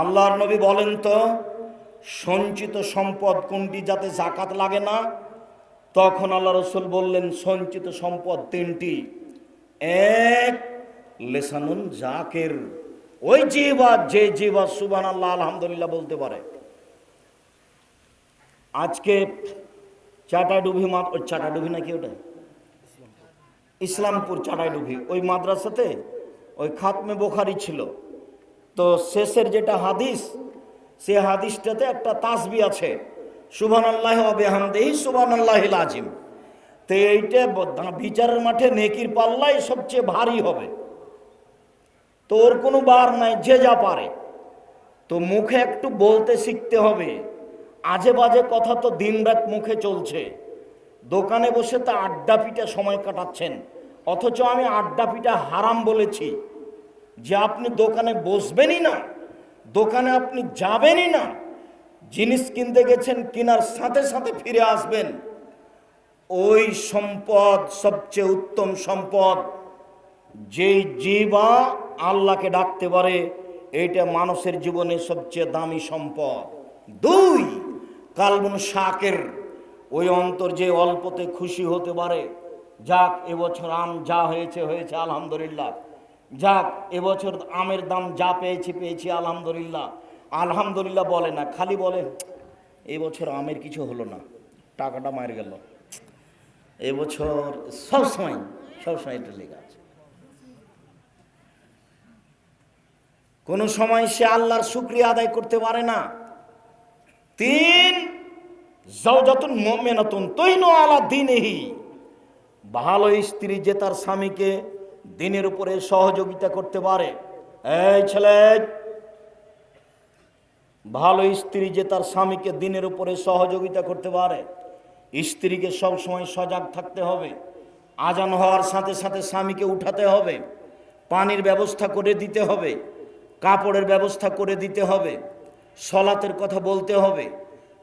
আল্লাহর নবী বলেন তো, সঞ্চিত সম্পদ কোনটি যাতে জাকাত লাগে না? তখন আল্লাহ রসুল বললেন, সঞ্চিত সম্পদ তিনটি। এক, লেসানুন জাকের। ওই জিবা যে জিবা সুবান আল্লাহ আলহামদুলিল্লাহ বলতে পারে। আজকে চাটাডুবি মাত ওই চাটাডুবি নাকি ওটা? ইসলামপুর চাটাইডুবি ওই মাদ্রাসাতে, ওই খাতমে বোখারি ছিল। তো শেষের যেটা হাদিস, সে হাদিসটাতে একটা তাসবি আছে। সুবান আল্লাহ বেহামদেহি সুবান আল্লাহ আজিম তো এইটা বিচারের মাঠে নেকির পাল্লাই সবচেয়ে ভারী হবে। তো ওর কোনো বার নাই, যে যা পারে। তো মুখে একটু বলতে শিখতে হবে। আজে বাজে কথা তো দিনরাত মুখে চলছে। দোকানে বসে তা আড্ডা পিঠা সময় কাটাচ্ছেন। অথচ আমি আড্ডা পিঠা হারাম বলেছি। যে আপনি দোকানে বসবেনই না, দোকানে আপনি যাবেনই না, জিনিস কিনতে গেছেন, কেনার সাথে সাথে ফিরে আসবেন। ওই সম্পদ, সবচেয়ে উত্তম সম্পদ, যেই জীবা আল্লাহকে ডাকতে পারে, এইটা মানুষের জীবনে সবচেয়ে দামি সম্পদ। দুই, কালবন শাকের, ওই অন্তর যে অল্পতে খুশি হতে পারে। যাক, এবছর আম যা হয়েছে হয়েছে, আলহামদুলিল্লাহ। যাক, এবছর আমের দাম যা পেয়েছি পেয়েছি, আলহামদুলিল্লাহ। আলহামদুলিল্লাহ বলে না, খালি বলে, এবছর আমের কিছু হলো না। টাকাটা মার গেল। এবছর সবসময় সবসময় এটা লেগে আছে। কোনো সময় সে আল্লাহর শুক্রিয়া আদায় করতে পারে না। তিন যতন মোমেনতন তৈন আলা দিনেহি। ভালো স্ত্রী যে তার স্বামীকে দিনের উপরে সহযোগিতা করতে পারে। এই ছেলে, ভালো স্ত্রী যে তার স্বামীকে দিনের উপরে সহযোগিতা করতে পারে, স্ত্রীকে সবসময় সজাগ থাকতে হবে, আজান হওয়ার সাথে সাথে স্বামীকে উঠাতে হবে, পানির ব্যবস্থা করে দিতে হবে, কাপড়ের ব্যবস্থা করে দিতে হবে, সলাতের কথা বলতে হবে,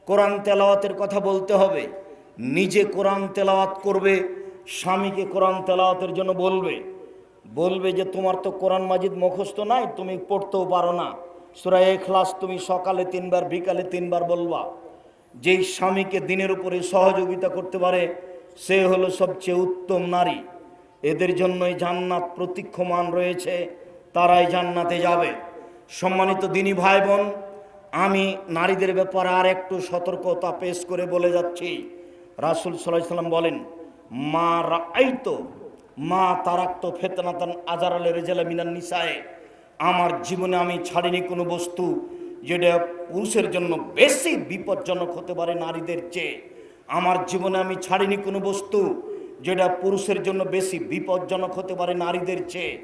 কোরআন তেলাওয়াতের কথা বলতে হবে, নিজে কোরআন তেলাওয়াত করবে, স্বামীকে কোরআন তেলাওয়াতের জন্য বলবে। বলবে যে তোমার তো কোরআন মাজিদ মুখস্থ নাই, তুমি পড়তেও পারো না। সুরা এখলাস তুমি সকালে তিনবার, বিকালে তিনবার বলবা। যেই স্বামীকে দিনের উপরে সহযোগিতা করতে পারে, সে হলো সবচেয়ে উত্তম নারী। এদের জন্যই জান্নাত প্রতীক্ষমান রয়েছে, তারাই জান্নাতে যাবে। সম্মানিত দিনী ভাই বোন আমি নারীদের ব্যাপারে আর একটু সতর্কতা পেশ করে বলে যাচ্ছি। রাসুল সাল্লাম বলেন, মা রাইতো মা তারাক্ত ফেতনাতান আজার আলে রেজালা মিনান নিসায়। আমার জীবনে আমি ছাড়িনি কোনো বস্তু যেটা পুরুষের জন্য বেশি বিপজ্জনক হতে পারে নারীদের চেয়ে। আমার জীবনে আমি ছাড়িনি কোনো বস্তু যেটা পুরুষের জন্য বেশি বিপজ্জনক হতে পারে নারীদের চেয়ে।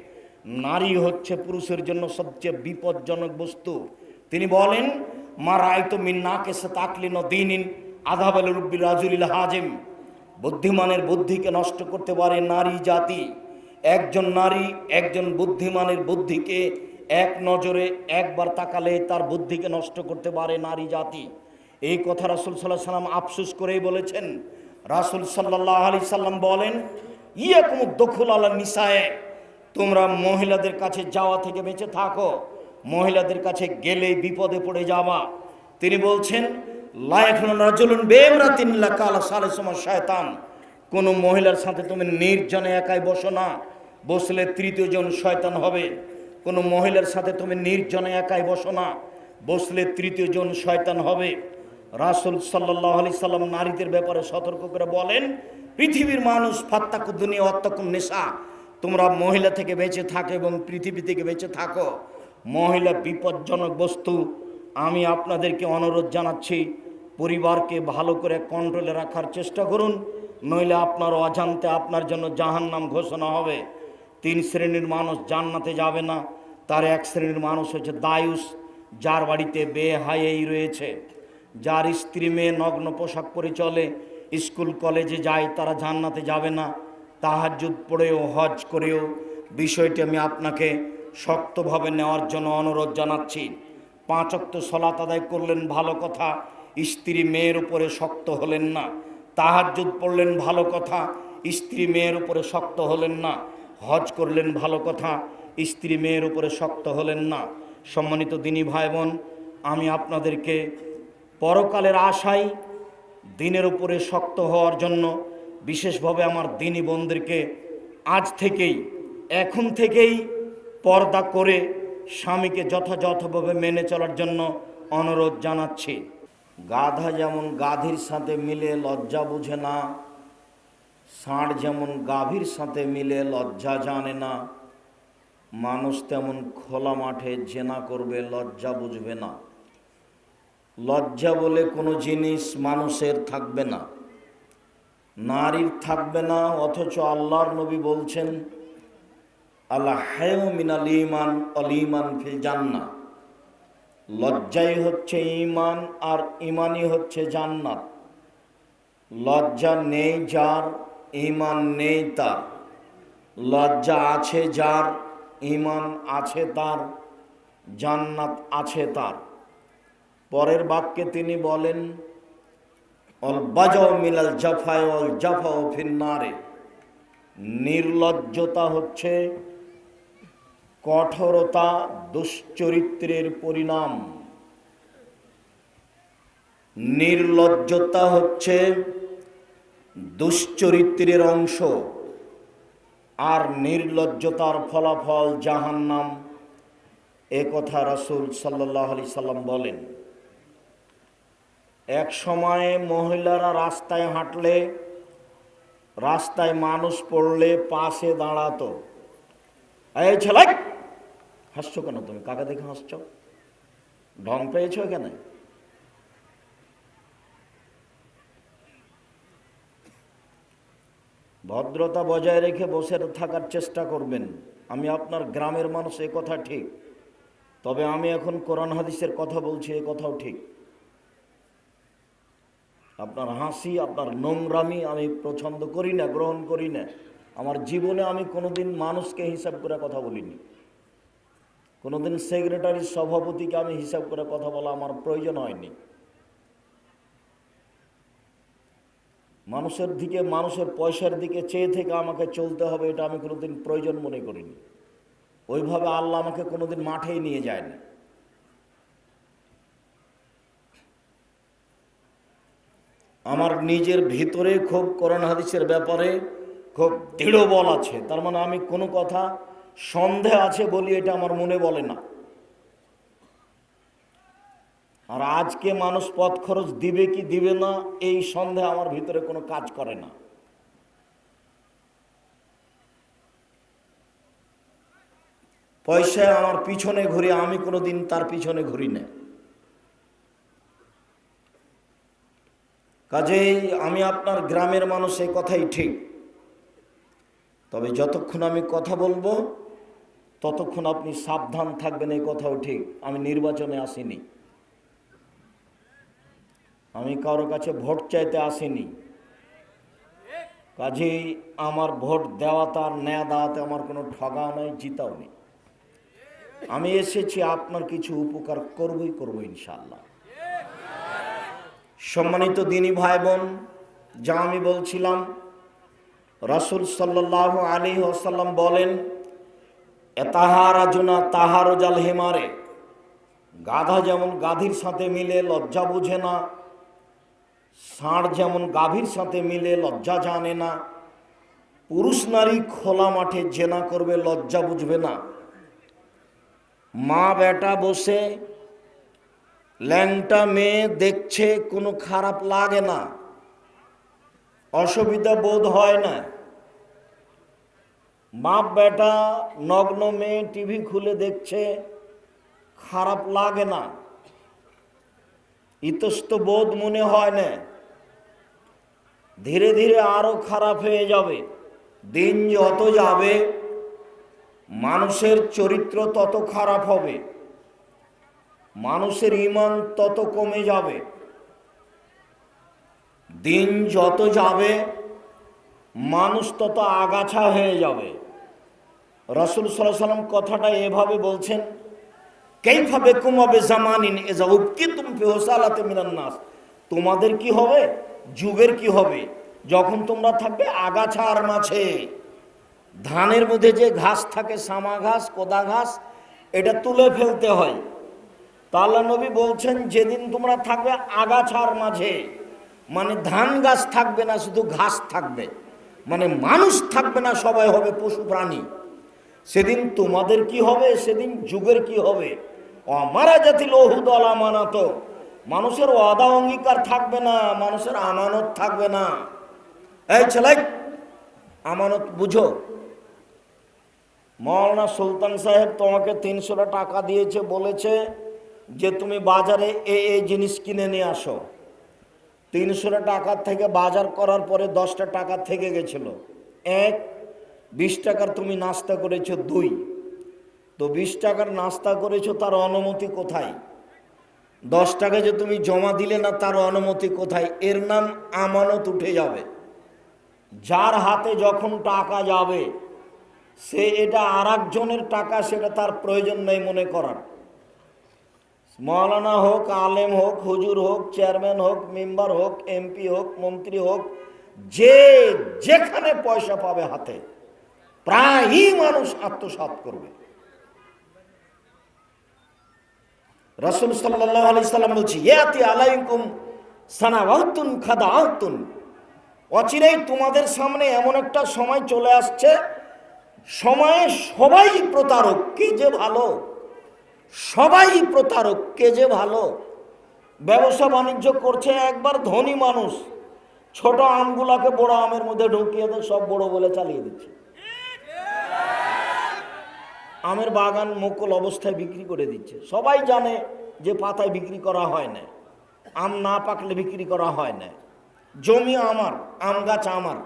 নারী হচ্ছে পুরুষের জন্য সবচেয়ে বিপজ্জনক বস্তু। তিনি বলেন মা রায় তো মিন না কেসে তাকলিন দিনিন আধাবেল রুব্বিল রাজুলিল হাজেম। বুদ্ধিমানের বুদ্ধিকে নষ্ট করতে পারে নারী জাতি। একজন নারী, একজন বুদ্ধিমানের বুদ্ধিকে এক নজরে একবার তাকালে তার বুদ্ধিকে নষ্ট করতে পারে নারী জাতি। এই কথা রাসুল সাল্লাহ সাল্লাম আফসুস করেই বলেছেন। রাসুল সাল্লাহ আলি সাল্লাম বলেন ইয়ে কোনো দখল আলা নিসায়, তোমরা মহিলাদের কাছে যাওয়া থেকে বেঁচে থাকো, মহিলাদের কাছে গেলেই বিপদে পড়ে যাওয়া তিনি বলছেন কোনো মহিলার সাথে তুমি নির্জনে একাই বসো না, বসলে তৃতীয় জন শয়তান হবে। কোনো মহিলার সাথে তুমি নির্জনে একাই বসো না, বসলে তৃতীয় জন শয়তান হবে। রাসুল সাল্লাহ সাল্লাম নারীদের ব্যাপারে সতর্ক করে বলেন, পৃথিবীর মানুষ ফাত্তাকু দুনিয়া অত্তাকুন নেশা তোমরা মহিলা থেকে বেঁচে থাকো এবং পৃথিবী থেকে বেঁচে থাকো। মহিলা বিপজ্জনক বস্তু, আমি আপনাদেরকে অনুরোধ জানাচ্ছি পরিবারকে ভালো করে কন্ট্রোলে রাখার চেষ্টা করুন, নইলে আপনার অজান্তে আপনার জন্য জাহান্নাম ঘোষণা হবে। তিন শ্রেণির মানুষ জান্নাতে যাবে না, তার এক শ্রেণির মানুষ হচ্ছে দায়ুস, যার বাড়িতে বেহায়েই রয়েছে। যার স্ত্রী, মেয়ে, নগ্ন পোশাক পরে চলে, স্কুল, কলেজে যায়, তারা জান্নাতে যাবে না। তাহাজুদ পড়েও, হজ করেও, বিষয়টি আমি আপনাকে শক্তভাবে নেওয়ার জন্য অনুরোধ জানাচ্ছি। পাঁচ অক্ত সলাত আদায় করলেন, ভালো কথা। স্ত্রী মেয়ের উপরে শক্ত হলেন না। তাহাজুদ পড়লেন ভালো কথা, স্ত্রী মেয়ের উপরে শক্ত হলেন না। হজ করলেন ভালো কথা, স্ত্রী মেয়ের উপরে শক্ত হলেন না। সম্মানিত দিনী ভাই বোন আমি আপনাদেরকে পরকালের আশায় দিনের উপরে শক্ত হওয়ার জন্য বিশেষভাবে আমার দিনী বোনদেরকে আজ থেকেই, এখন থেকেই পর্দা করে স্বামীকে যথাযথভাবে মেনে চলার জন্য অনুরোধ জানাচ্ছি। গাধা যেমন গাধীর সাথে মিলে, লজ্জা বুঝে না। ষাঁড় যেমন গাভীর সাথে মিলে, লজ্জা জানে না। মানুষ তেমন খোলা মাঠে জেনা করবে, লজ্জা বুঝবে না। লজ্জা বলে কোনো জিনিস মানুষের থাকবে না। নারীর থাকবে না, অথচ আল্লাহর নবী বলছেন আল্লাহ হেও মিনাল ইমান অলিমান ফিল জান্না লজ্জাই হচ্ছে ইমান আর ইমানই হচ্ছে জান্নাত। লজ্জা নেই যার ইমান নেই তার। লজ্জা আছে যার ইমান আছে তার, জান্নাত আছে তার। পরের বাক্যে তিনি বলেন, অল বাজাও মিলাল জাফায় অল জাফাও ফিন্নারে নির্লজ্জতা হচ্ছে কঠোরতা দুশ্চরিত্রের পরিণাম। নির্লজ্জতা হচ্ছে দুশ্চরিত্রের অংশ, আর নির্লজ্জতার ফলাফল জাহান্নাম। এ কথা রাসুল সাল্লাহ আলি সাল্লাম বলেন। এক সময়ে মহিলারা রাস্তায় হাঁটলে, রাস্তায় মানুষ পড়লে পাশে দাঁড়াতো। এই ছেলে! হাসছো কেন তুমি? কাকা দেখে হাসছ? ঢং পেয়েছ এখানে? ভদ্রতা বজায় রেখে বসে থাকার চেষ্টা করবেন। আমি আপনার গ্রামের মানুষ, এ কথা ঠিক। তবে আমি এখন কোরআন হাদিসের কথা বলছি, এ কথাও ঠিক। আপনার হাসি, আপনার নোংরামি আমি পছন্দ করি না, গ্রহণ করি না। আমার জীবনে আমি কোনোদিন মানুষকে হিসাব করে কথা বলিনি। কোনোদিন সেক্রেটারির সভাপতিকে আমি হিসাব করে কথা বলা আমার প্রয়োজন হয়নি। মানুষের দিকে, মানুষের পয়সার দিকে চেয়ে থেকে আমাকে চলতে হবে, এটা আমি কোনোদিন প্রয়োজন মনে করিনি। ওইভাবে আল্লাহ আমাকে কোনোদিন মাঠেই নিয়ে যায়নি। আমার নিজের ভিতরে খুব করোনা হাদিসের ব্যাপারে খুব দৃঢ় বল আছে। তার মানে আমি কোনো কথা সন্দেহ আছে বলি এটা আমার মনে বলে না। আর আজকে মানুষ পথ খরচ দিবে কি দিবে না, এই সন্দেহ আমার ভিতরে কোনো কাজ করে না। পয়সায় আমার পিছনে ঘুরে, আমি কোনোদিন তার পিছনে ঘুরি না। কাজেই আমি আপনার গ্রামের মানুষ, এই কথাই ঠিক। তবে যতক্ষণ আমি কথা বলব ততক্ষণ আপনি সাবধান থাকবেন এই কথাও ঠিক। আমি নির্বাচনে আসিনি। আমি কারও কাছে ভোট চাইতে আসিনি। কাজেই আমার ভোট দেওয়া তার, ন্যায় দেওয়াতে আমার কোনো ঠগাও নেই জিতাও নেই। আমি এসেছি, আপনার কিছু উপকার করবই করব ইনশাল্লাহ সম্মানিত দিনী ভাই বোন যা আমি বলছিলাম, রাসুল সাল্লাহ আলী ওসাল্লাম বলেন এতাহারা জুনা তাহারো জাল হেমারে গাধা যেমন গাধীর সাথে মিলে, লজ্জা বুঝে না। ষাঁড় যেমন গাভীর সাথে মিলে, লজ্জা জানে না। পুরুষ নারী খোলা মাঠে জেনা করবে, লজ্জা বুঝবে না। মা বেটা বসে, ল্যাংটা মেয়ে দেখছে, কোনো খারাপ লাগে না। অসুবিধা বোধ হয় না। বাপ বেটা, নগ্ন মেয়ে টিভি খুলে দেখছে, খারাপ লাগে না। ইতস্ত বোধ মনে হয় না। ধীরে ধীরে আরও খারাপ হয়ে যাবে। দিন যত যাবে, মানুষের চরিত্র তত খারাপ হবে। মানুষের ইমান তত কমে যাবে। দিন যত যাবে মানুষ তত আগাছা হয়ে যাবে। রসুল সাল্লাহ সাল্লাম কথাটা এভাবে বলছেন কেইভাবে কুমাবে জামানিন এজা উবকি তুমি ফেহসালাতে নাস। তোমাদের কি হবে? যুগের কি হবে? যখন তোমরা থাকবে আগাছা আর মাঝে। ধানের মধ্যে যে ঘাস থাকে, সামা ঘাস, কোদা ঘাস, এটা তুলে ফেলতে হয়। তা আল্লাহ নবী বলছেন, যেদিন তোমরা থাকবে আগাছার মাঝে মানে ধান গাছ থাকবে না, শুধু ঘাস থাকবে। মানে মানুষ থাকবে না, সবাই হবে পশু প্রাণী। সেদিন তোমাদের কি হবে? সেদিন যুগের কি হবে? অমারা জাতি লহুদল আমানত। মানুষের অদা অঙ্গীকার থাকবে না, মানুষের আমানত থাকবে না। এই ছেলে, আমানত বুঝো। মৌলানা সুলতান সাহেব তোমাকে তিনশোটা টাকা দিয়েছে, বলেছে যে তুমি বাজারে এ জিনিস কিনে নিয়ে আসো। তিনশোটা টাকার থেকে বাজার করার পরে দশটা টাকা থেকে গেছিল। এক, বিশ টাকার তুমি নাস্তা করেছ। দুই, তো বিশ টাকার নাস্তা করেছ, তার অনুমতি কোথায়? দশ টাকা যে তুমি জমা দিলে না, তার অনুমতি কোথায়? এর নাম আমানত উঠে যাবে। যার হাতে যখন টাকা যাবে, সে এটা আর টাকা, সেটা তার প্রয়োজন নেই মনে করার। মৌলানা হোক, আলেম হোক, হুজুর হোক, চেয়ারম্যান হোক, মেম্বার হোক, এমপি হোক, মন্ত্রী হোক, যে যেখানে পয়সা পাবে হাতে, প্রায়ই মানুষ আত্মসাৎ করবে। রসুল সাল্লাহ আলি সাল্লাম বলছি, ইয়াতি আলাইকুম খাদা খাদাআতুন। অচিরেই তোমাদের সামনে এমন একটা সময় চলে আসছে, সময়ে সবাই প্রতারক, কে যে ভালো। সবাই প্রতারক, কে যে ভালো? ব্যবসা বাণিজ্য করছে একবার ধনী মানুষ, ছোট আমগুলাকে বড় আমের মধ্যে ঢুকিয়ে দেয়, সব বড় বলে চালিয়ে দিচ্ছে। আমের বাগান মুকুল অবস্থায় বিক্রি করে দিচ্ছে। সবাই জানে যে পাতায় বিক্রি করা হয় না। আম না পাকলে বিক্রি করা হয় না। জমি আমার, আম গাছ আমার।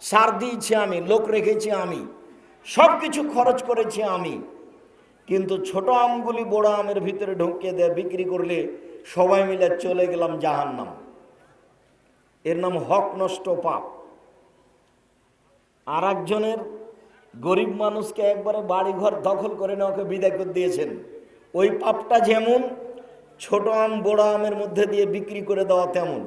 সার দিয়েছি আমি, লোক রেখেছি আমি। সব কিছু খরচ করেছি আমি। কিন্তু ছোট আমগুলি বড় আমের ভিতরে ঢুকিয়ে দেয় বিক্রি করলে সবাই মিলে চলে গেলাম জাহান্নাম। এর নাম হক নষ্ট পাপ। আর একজনের গরিব মানুষকে একবারে বাড়িঘর দখল করে নেওয়াকে বিদায় করে দিয়েছেন। ওই পাপটা যেমন ছোট আম, বড় আমের মধ্যে দিয়ে বিক্রি করে দেওয়া তেমন।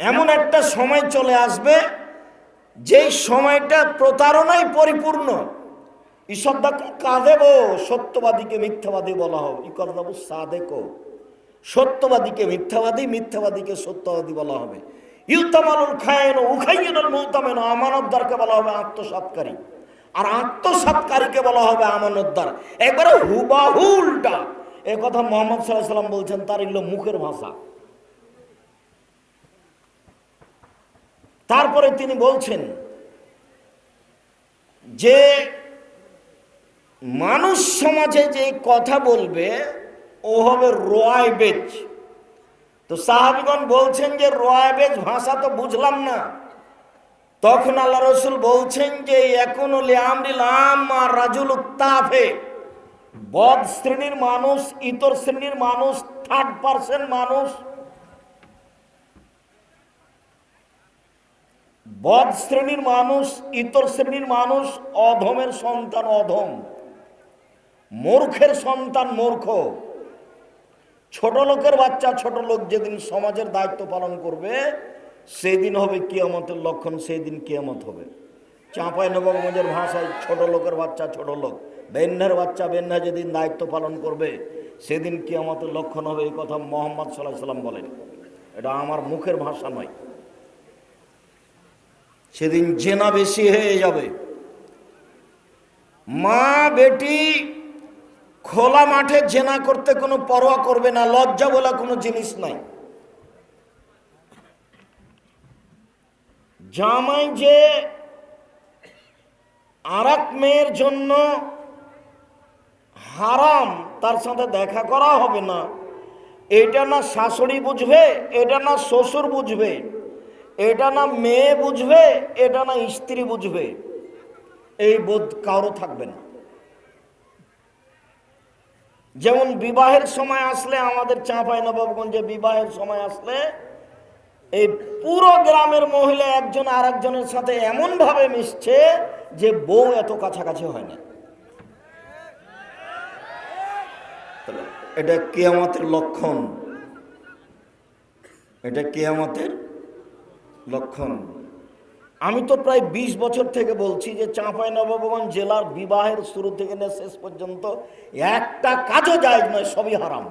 এমন একটা সময় চলে আসবে, যেই সময়টা প্রতারণায় পরিপূর্ণ। ঈশ্বর দেখো কাঁদেব সত্যবাদীকে মিথ্যাবাদী বলা হবে। ই কথা দেবো সাদেকো সত্যবাদীকে মিথ্যাবাদী, মিথ্যাবাদীকে সত্যবাদী বলা হবে। ইউতামালুল খায়ন উখাইয়নুল মুতামেন আমানতদারকে বলা হবে আত্মসাৎকারী। আর আত্মসাৎকারীকে বলা হবে আমানতদার একবারে হুবাহু উল্টা। এ কথা মোহাম্মদ সাল্লাহ বলছেন, তার এগুলো মুখের ভাষা। তারপরে তিনি বলছেন যে মানুষ সমাজে যে কথা বলবে, ও হবে রয়বেজ তো সাহাবিগণ বলছেন যে রয়বেজ ভাষা তো বুঝলাম না। তখন আল্লাহ রসুল বলছেন যে, এখন রাজুল উত্তাফে। বদ শ্রেণির মানুষ, ইতর শ্রেণির মানুষ থার্ড পার্সেন্ট মানুষ। বদ শ্রেণির মানুষ, ইতর শ্রেণির মানুষ, অধমের সন্তান অধম। মূর্খের সন্তান মূর্খ। ছোট লোকের বাচ্চা, ছোট লোক যেদিন সমাজের দায়িত্ব পালন করবে, সেদিন হবে কিয়ামতের লক্ষণ সেই দিন কিয়ামত হবে। চাঁপাই নবগঞ্জের ভাষায় ছোট লোকের বাচ্চা, ছোট লোক। বেন্যার বাচ্চা, বেন্যা যেদিন দায়িত্ব পালন করবে, সেদিন কিয়ামতের লক্ষণ হবে এই কথা মোহাম্মদ সাল্লাহ সাল্লাম বলেন। এটা আমার মুখের ভাষা নয়। সেদিন জেনা বেশি হয়ে যাবে। মা, বেটি খোলা মাঠে জেনা করতে কোনো পরোয়া করবে না, লজ্জা বলা কোনো জিনিস নাই। জামাই যে আর মেয়ের জন্য হারাম, তার সাথে দেখা করা হবে না। এটা না শাশুড়ি বুঝবে, এটা না শ্বশুর বুঝবে, এটা না মেয়ে বুঝবে, এটা না স্ত্রী বুঝবে, এই বোধ কারও থাকবে না। যেমন বিবাহের সময় আসলে আমাদের চাঁপাই নবাবগঞ্জে বিবাহের সময় আসলে এই পুরো গ্রামের মহিলা একজন আর একজনের সাথে এমন ভাবে মিশছে যে বউ এত কাছাকাছি হয় না। এটা কেয়ামতের লক্ষণ। এটা কেয়ামতের লক্ষণ। আমি তো প্রায় ২০ বছর থেকে বলছি যে চাঁপাই নবাবগঞ্জ জেলার বিবাহের শুরু থেকে নিয়ে শেষ পর্যন্ত একটা কাজও যায় নয়, সবই হারাম।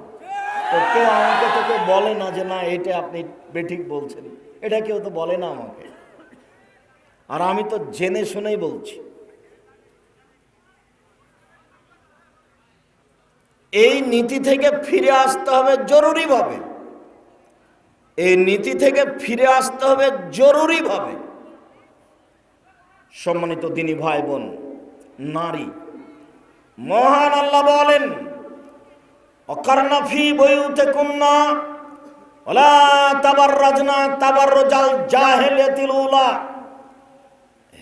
তো কেউ আমাকে তো কেউ বলে না যে না, এটা আপনি বেঠিক বলছেন। এটা কেউ তো বলে না আমাকে। আর আমি তো জেনে শুনেই বলছি। এই নীতি থেকে ফিরে আসতে হবে জরুরিভাবে। এই নীতি থেকে ফিরে আসতে হবে জরুরিভাবে। সম্মানিত দিনী ভাই বোন, নারী। মহান আল্লাহ বলেন অকারনাফি বইউতে কন্যা ওলা তাবার রাজনা তাবার রজাল জাহেলিয়াতিল উলা।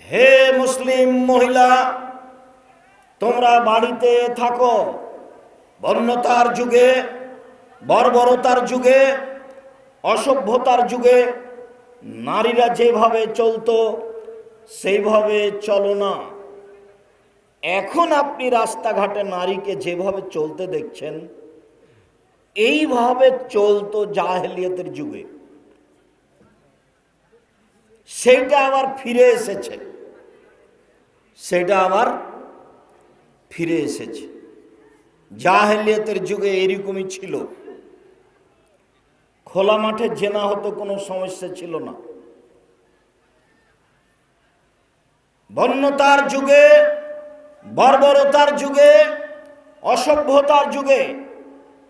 হে মুসলিম মহিলা, তোমরা বাড়িতে থাকো, বন্যতার যুগে, বর্বরতার যুগে, অসভ্যতার যুগে, নারীরা যেভাবে চলতো সেইভাবে চলো না। এখন আপনি রাস্তাঘাটে নারীকে যেভাবে চলতে দেখছেন, এইভাবে চলতো জাহেলিয়তের যুগে। সেটা আবার ফিরে এসেছে। সেটা আবার ফিরে এসেছে। জাহেলিয়তের যুগে এরকমই ছিল। খোলা মাঠে জেনা হতো কোনো সমস্যা ছিল না। বন্যতার যুগে, বর্বরতার যুগে, অসভ্যতার যুগে,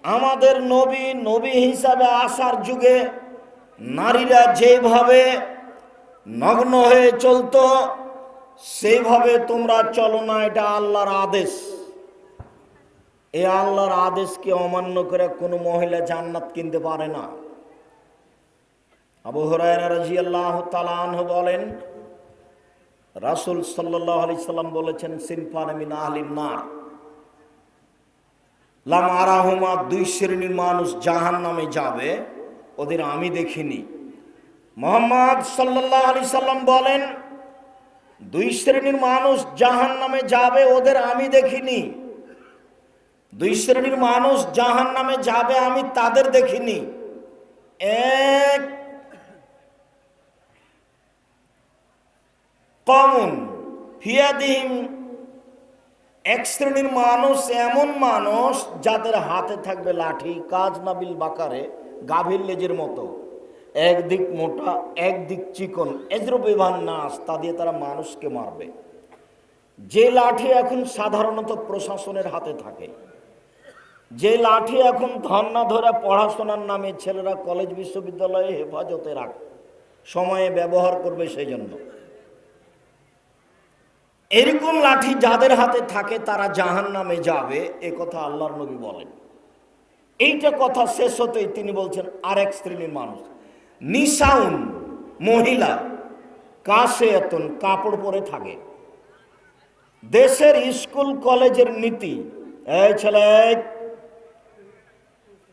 আমাদের নবী নবী হিসাবে আসার যুগে নারীরা যেভাবে নগ্ন হয়ে চলতো, সেইভাবে তোমরা চলো না, এটা আল্লাহর আদেশ। এ আল্লাহর আদেশকে অমান্য করে কোনো মহিলা জান্নাত কিনতে পারে না। আবু হরায়রা রাজিয়াল্লাহ তালাহ বলেন রাসুল সাল্লাহ আলি সাল্লাম বলেছেন, সিনফান মিন আহলিন নার। লাম আরাহুমা, দুই শ্রেণির মানুষ জাহান নামে যাবে, ওদের আমি দেখিনি। মোহাম্মদ সাল্লাহ আলি সাল্লাম বলেন, দুই শ্রেণির মানুষ জাহান নামে যাবে, ওদের আমি দেখিনি। দুই শ্রেণির মানুষ জাহান নামে যাবে, আমি তাদের দেখিনি। এক কমন। ফিয়াদিহিম এক শ্রেণির মানুষ, এমন মানুষ যাদের হাতে থাকবে লাঠি, কাজ নাবিল বাকারে, গাভীর লেজের মতো। একদিক মোটা একদিক চিকন, এজরবেভান নাস তা দিয়ে তারা মানুষকে মারবে। যে লাঠি এখন সাধারণত প্রশাসনের হাতে থাকে, যে লাঠি এখন ধর্না ধরে পড়াশোনার নামে ছেলেরা কলেজ, বিশ্ববিদ্যালয়ে হেফাজতে রাখ, সময়ে ব্যবহার করবে সেই জন্য এরকম লাঠি যাদের হাতে থাকে তারা জাহান নামে যাবে, এ কথা আল্লাহর নবী বলেন। এইটা কথা শেষ হতেই তিনি বলছেন আর এক শ্রেণির মানুষ, নিশাউন, মহিলা কাশে এতন কাপড় পরে থাকে। দেশের স্কুল, কলেজের নীতি, এই ছেলে,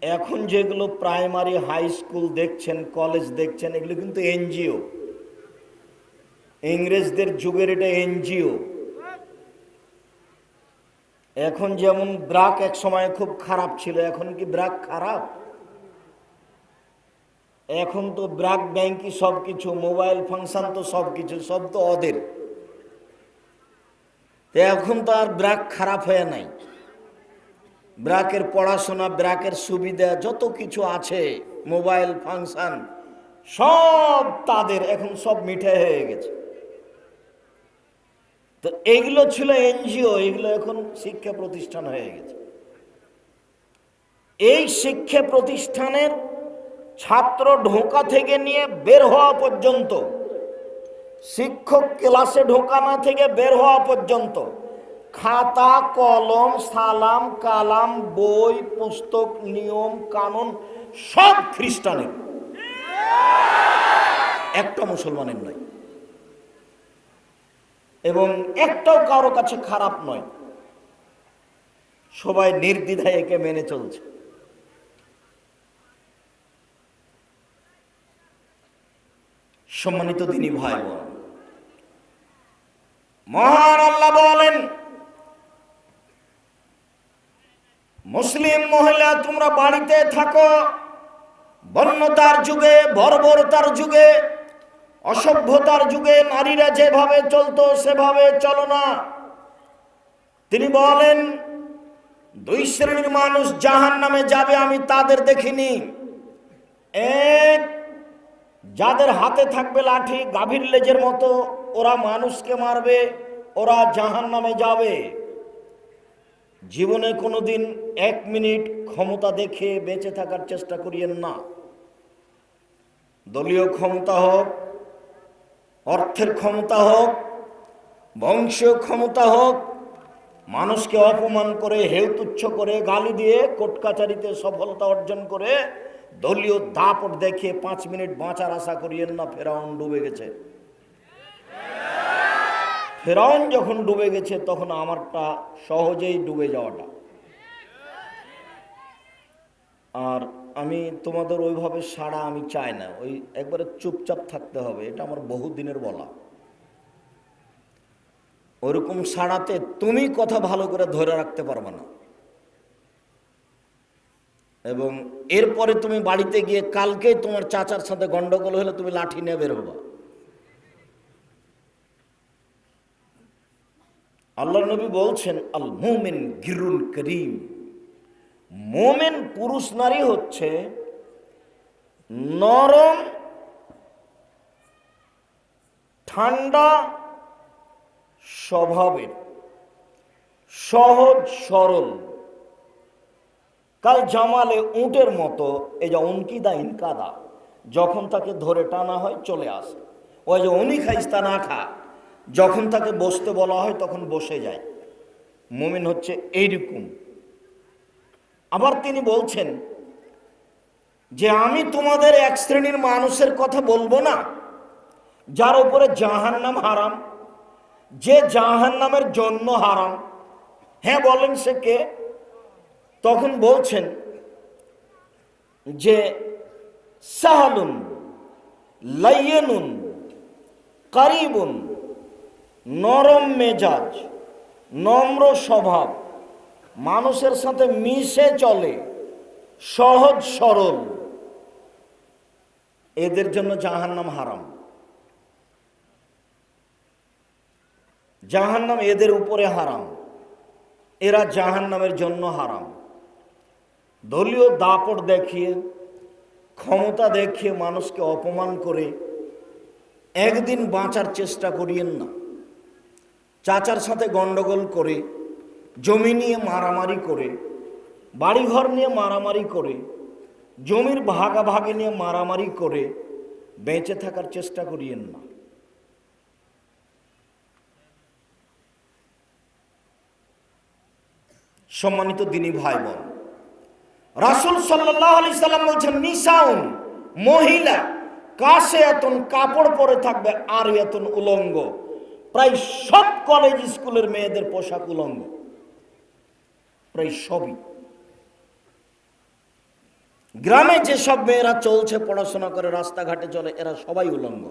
এখন যেগুলো প্রাইমারি, হাই স্কুল দেখছেন, কলেজ দেখছেন, এগুলো কিন্তু এনজিও। ইংরেজদের যুগের এটা এনজিও। এখন যেমন ব্রাক এক সময় খুব খারাপ ছিল, এখন কি ব্রাক খারাপ? এখন তো ব্রাক ব্যাংকই সব কিছু মোবাইল ফাংশন তো সব কিছু সব তো ওদের। তো এখন তো আর ব্রাক খারাপ হয়ে নাই। ব্রাকের পড়াশোনা, ব্রাকের সুবিধা, যত কিছু আছে, মোবাইল ফাংশন, সব তাদের, এখন সব মিঠে হয়ে গেছে। তো এইগুলো ছিল এনজিও, এগুলো এখন শিক্ষা প্রতিষ্ঠান হয়ে গেছে। এই শিক্ষা প্রতিষ্ঠানের ছাত্র ঢোকা থেকে নিয়ে বের হওয়া পর্যন্ত, শিক্ষক ক্লাসে ঢোকানো থেকে বের হওয়া পর্যন্ত খাতা, কলম, সালাম, কালাম, বই, পুস্তক, নিয়ম, কানুন সব খ্রিস্টানের। একটা মুসলমানের নয় এবং একটাও কারও কাছে খারাপ নয়। সবাই নির্দ্বিধায় একে মেনে চলছে। সম্মানিত তিনি ভাই বোন মহান আল্লাহ বলেন, মুসলিম মহিলা, তোমরা বাড়িতে থাকো, বন্যতার যুগে বর্বরতার যুগে অসভ্যতার যুগে নারীরা যেভাবে চলতো, সেভাবে চলো না। তিনি বলেন, দুই শ্রেণির মানুষ জাহান নামে যাবে, আমি তাদের দেখিনি। এক, যাদের হাতে থাকবে লাঠি, গাভীর লেজের মতো, ওরা মানুষকে মারবে, ওরা জাহান নামে যাবে। জীবনে কোনোদিন এক মিনিট ক্ষমতা দেখে বেঁচে থাকার চেষ্টা করিয়েন না। দলীয় ক্ষমতা হোক অর্থের ক্ষমতা হোক, বংশীয় ক্ষমতা হোক, মানুষকে অপমান করে হেউ তুচ্ছ করে, গালি দিয়ে কোর্ট কাচারিতে সফলতা অর্জন করে দলীয় দাপট দেখিয়ে পাঁচ মিনিট বাঁচার আশা করিয়েন না, ফেরাউন ডুবে গেছে। ফেরাউন যখন ডুবে গেছে, তখন আমারটা সহজেই ডুবে যাওয়াটা। আর আমি তোমাদের ওইভাবে সাড়া আমি চাই না। ওই একবারে চুপচাপ থাকতে হবে, এটা আমার বহুদিনের বলা। ওরকম সাড়াতে তুমি কথা ভালো করে ধরে রাখতে পারবে না। এবং এরপরে তুমি বাড়িতে গিয়ে কালকে তোমার চাচার সাথে গন্ডগোল হলে তুমি লাঠি নিয়ে বের হবা। আল্লাহ নবী বলছেন, আল মোমেন গিরুল করিম। মোমেন পুরুষ নারী হচ্ছে নরম, ঠান্ডা স্বভাবের, সহজ, সরল। কাল জামালে উটের মতো, এই যে উনকিদা ইনকাদা যখন তাকে ধরে টানা হয় চলে আসে। ওই যে উনি খাইস্তা না খা, যখন তাকে বসতে বলা হয় তখন বসে যায়। মুমিন হচ্ছে এইরকম আবার তিনি বলছেন যে আমি তোমাদের এক শ্রেণির মানুষের কথা বলব না, যার উপরে জাহান নাম হারাম, যে জাহান নামের জন্য হারাম। হ্যাঁ বলেন সে কে? তখন বলছেন যে সাহালুন, লাইয়েনুন, কারিবুন, নরম মেজাজ, নম্র স্বভাব মানুষের সাথে মিশে চলে, সহজ সরল। এদের জন্য জাহান্নাম হারাম। জাহান্নাম এদের উপরে হারাম। এরা জাহান্নামের জন্য হারাম। দলীয় দাপট দেখিয়ে, ক্ষমতা দেখিয়ে মানুষকে অপমান করে একদিন বাঁচার চেষ্টা করিয়েন না। চাচার সাথে গন্ডগোল করে জমি নিয়ে মারামারি করে, বাড়িঘর নিয়ে মারামারি করে, জমির ভাগাভাগি নিয়ে মারামারি করে বেঁচে থাকার চেষ্টা করিয়েন না। সম্মানিত দিনী ভাই বোন রাসুল সাল্লাম বলছেন, নিসাউন, মহিলা কাশে এতন কাপড় পরে থাকবে আর এতন উলঙ্গ। প্রায় সব কলেজ স্কুলের মেয়েদের পোশাক উলঙ্গ। প্রায় সবই। গ্রামে যেসব মেয়েরা চলছে, পড়াশোনা করে, রাস্তাঘাটে চলে, এরা সবাই উলঙ্গ।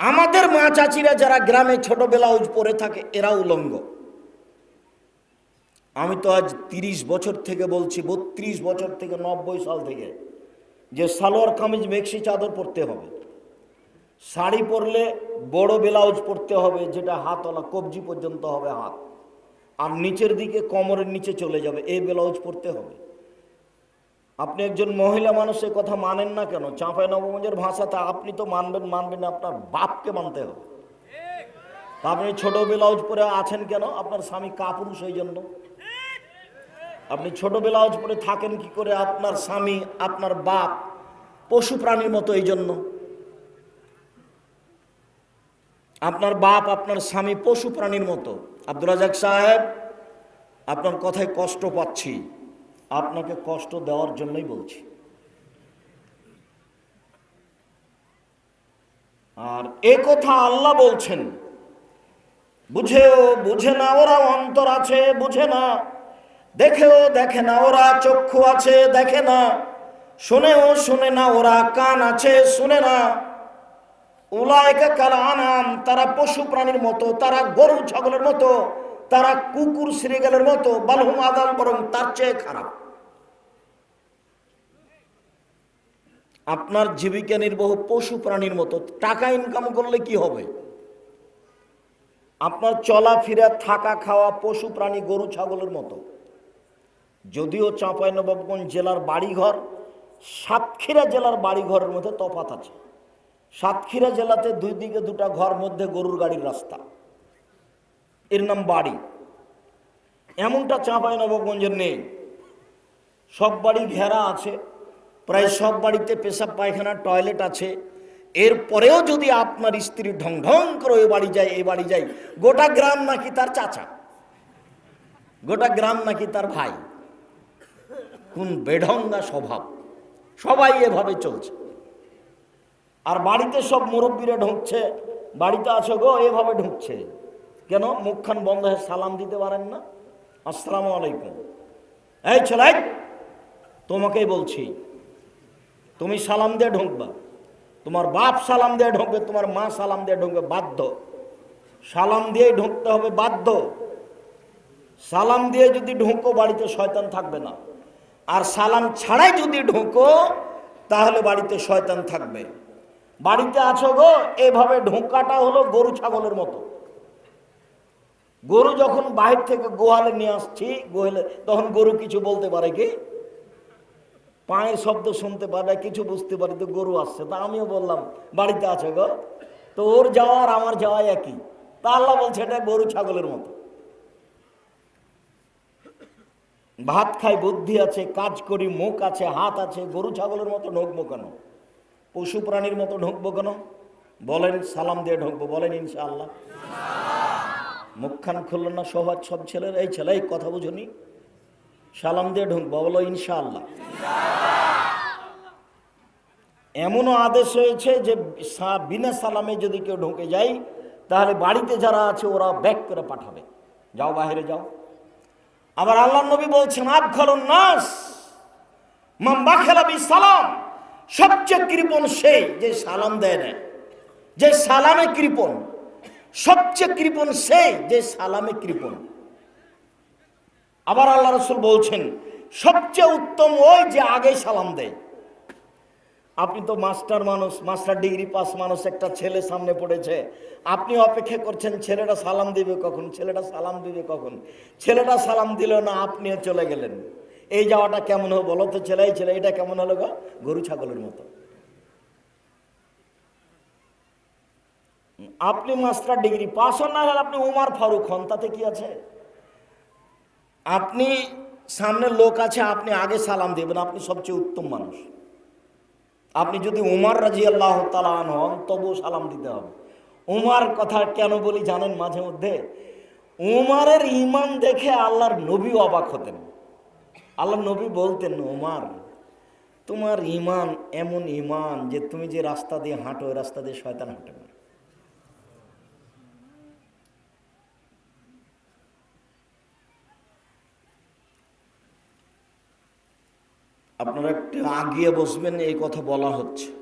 আমাদের মা চাচিরা যারা গ্রামে ছোট ব্লাউজ পরে থাকে, এরা উলঙ্গ। আমি তো আজ তিরিশ বছর থেকে বলছি, বত্রিশ বছর থেকে, নব্বই সাল থেকে, যে সালোয়ার কামিজ মেক্সি চাদর পরতে হবে। শাড়ি পরলে বড় ব্লাউজ পরতে হবে, যেটা হাতওয়ালা, কবজি পর্যন্ত হবে হাত। আর নিচের দিকে কোমরের নিচে চলে যাবে, এই ব্লাউজ পরতে হবে। আপনি একজন মহিলা মানুষের কথা মানেন না কেন? চাঁপাই নবমঞ্জের ভাষাতে আপনি তো মানবেন মানবেন আপনার বাপকে মানতে হবে। আপনি ছোট ব্লাউজ পরে আছেন কেন? আপনার স্বামী কাপুরুষ এই জন্য। আপনি ছোট ব্লাউজ পরে থাকেন কি করে? আপনার স্বামী, আপনার বাপ পশু প্রাণীর মতো এই জন্য। আপনার বাপ, আপনার স্বামী পশু প্রাণীর মতো। আব্দুল রাজাক সাহেব, আপনার কথায় কষ্ট পাচ্ছি। আপনাকে কষ্ট দেওয়ার জন্যই বলছি। আর এ কথা আল্লাহ বলছেন, বুঝেও বুঝে না ওরা অন্তর আছে, বুঝে না। দেখেও দেখে না, ওরা চক্ষু আছে, দেখে না। শোনেও শুনে না, ওরা কান আছে, শুনে না। আনাম, তারা পশু প্রাণীর মতো, তারা গরু ছাগলের মতো, তারা কুকুর শ্রীগালের মতো, বালহুম আদাম বরং তার চেয়ে খারাপ। আপনার জীবিকা নির্বাহ পশু প্রাণীর মতো, টাকা ইনকাম করলে কি হবে? আপনার চলা চলাফেরা, থাকা খাওয়া পশু প্রাণী, গরু ছাগলের মতো। যদিও চাঁপাইনবাবগঞ্জ জেলার বাড়িঘর, সাতক্ষীরা জেলার বাড়িঘরের মধ্যে তফাত আছে। সাতক্ষীরা জেলাতে দুই দিকে দুটা ঘর, মধ্যে গরুর গাড়ির রাস্তা। এর নাম বাড়ি। এমনটা চাঁপাইনবাবগঞ্জের নেই। সব বাড়ি ঘেরা আছে। প্রায় সব বাড়িতে পেশাব, পায়খানা, টয়লেট আছে। এরপরেও যদি আপনার স্ত্রী ঢং ঢং করে ওই বাড়ি যায়, এই বাড়ি যায়, গোটা গ্রাম নাকি তার চাচা? গোটা গ্রাম নাকি তার ভাই? কোন বেঢঙ্গা স্বভাব? সবাই এভাবে চলছে। আর বাড়িতে সব মুরব্বীরা ঢুকছে। বাড়িতে আছো গো, এভাবে ঢুকছে। কেন? মুখখান বন্ধ হয়ে সালাম দিতে পারেন না? আসসালামু আলাইকুম। এই ছেলে তোমাকেই বলছি, তুমি সালাম দিয়ে ঢুকবা। তোমার বাপ সালাম দিয়ে ঢুকবে, তোমার মা সালাম দিয়ে ঢুকবে, বাধ্য। সালাম দিয়ে ঢুকতে হবে, বাধ্য। সালাম দিয়ে যদি ঢুকো, বাড়িতে শয়তান থাকবে না। আর সালাম ছাড়াই যদি ঢুকো, তাহলে বাড়িতে শয়তান থাকবে। বাড়িতে আছো গো, এভাবে ঢোকাটা হলো গরু ছাগলের মতো। গরু যখন বাহির থেকে গোয়ালে নিয়ে আসছি, গোয়ালে তখন গরু কিছু বলতে পারে কি? পায়ের শব্দ শুনতে পারে, কিছু বুঝতে পারে তো গরু আসছে। তা আমিও বললাম, বাড়িতে আছে গো? তো ওর যাওয়া আর আমার যাওয়া একই। তা আল্লাহ বলছে, এটা গরু ছাগলের মতো। ভাত খাই, বুদ্ধি আছে, কাজ করি, মুখ আছে, হাত আছে, গরু ছাগলের মতো ঢুকবো কেন? পশু প্রাণীর মতো ঢুকবো কেন? বলেন, সালাম দিয়ে ঢুকবো। বলেন, ইনশাআল্লাহ। মুখখান খুলল না, সহজ সব ছেলের। এই ছেলে, এই কথা বুঝুনি? সালাম দিয়ে ঢুকবো, বলো, ইনশাআল্লাহ। এমনও আদেশ হয়েছে যে বিনা সালামে যদি কেউ ঢুকে যায়, তাহলে বাড়িতে যারা আছে, ওরা ব্যাক করে পাঠাবে। যাও বাইরে, যাও। আবার আল্লাহ নবী বলছেন আবখালুন নাস মাম্বা খেলাবি সালাম। সবচেয়ে কৃপণ সেই যে সালাম দেয় না। যে সালামে কৃপণ, সবচেয়ে কৃপণ সেই যে সালামে কৃপণ। আবার আল্লাহ রসুল বলছেন, সবচেয়ে উত্তম ওই যে আগে সালাম দেয়। আপনি তো মাস্টার মানুষ, মাস্টার ডিগ্রি পাস মানুষ, একটা ছেলে সামনে পড়েছে। আপনি অপেক্ষা করছেন, ছেলেটা সালাম দিবে কখন? ছেলেটা সালাম দিবে কখন? ছেলেটা সালাম দিল না, আপনিও চলে গেলেন। এই যাওয়াটা কেমন হবে বলো তো ছেলে ছেলে, এটা কেমন হলো গো? গরু ছাগলের মতো। আপনি মাস্টার ডিগ্রি পাস হন না হলে আপনি উমার ফারুক হন, তাতে কি আছে? আপনি সামনে লোক আছে, আপনি আগে সালাম দেবেন, আপনি সবচেয়ে উত্তম মানুষ। আপনি যদি উমার রাজি আল্লাহ তালান হন, তবুও সালাম দিতে হবে। উমার কথা কেন বলি জানেন মাঝে মধ্যে? উমারের ইমান দেখে আল্লাহর নবী অবাক হতেন। আল্লাহর নবী বলতেন উমার তোমার ইমান এমন ইমান যে তুমি যে রাস্তা দিয়ে হাঁটো, ওই রাস্তা দিয়ে শয়তান হাঁটে না। আপনারা একটু আগিয়ে বসবেন, এই কথা বলা হচ্ছে।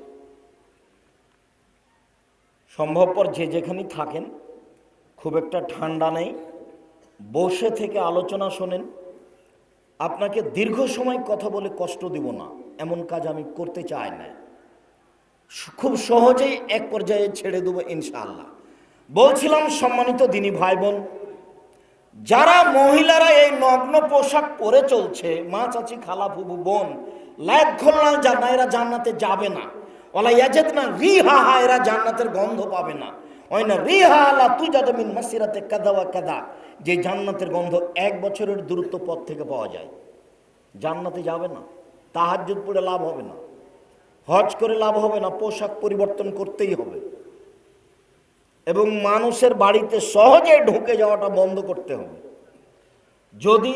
সম্ভবপর যে যেখানে থাকেন, খুব একটা ঠান্ডা নেই। বসে থেকে আলোচনা শোনেন। আপনাকে দীর্ঘ সময় কথা বলে কষ্ট দিব না। এমন কাজ আমি করতে চাই না। খুব সহজেই এক পর্যায়ে ছেড়ে দেবো ইনশাআল্লাহ। বলছিলাম সম্মানিত দিনী ভাই বোন যারা মহিলারা এই নগ্ন পোশাক পরে চলছে, মা চাচি, খালা ফুবু বোন জানা, এরা জান্নাতে যাবে না। ওলা না রিহা হা এরা জান্নাতের গন্ধ পাবে না। ওই না রিহা আলা তুই যাতে মিন মাসিরাতে কাদা ওয়া কাদা। যে জান্নাতের গন্ধ এক বছরের দূরত্ব পথ থেকে পাওয়া যায়। জান্নাতে যাবে না, তাহাজ্জুদ পড়ে লাভ হবে না, হজ করে লাভ হবে না, পোশাক পরিবর্তন করতেই হবে। এবং মানুষের বাড়িতে সহজে ঢুকে যাওয়াটা বন্ধ করতে হবে। যদি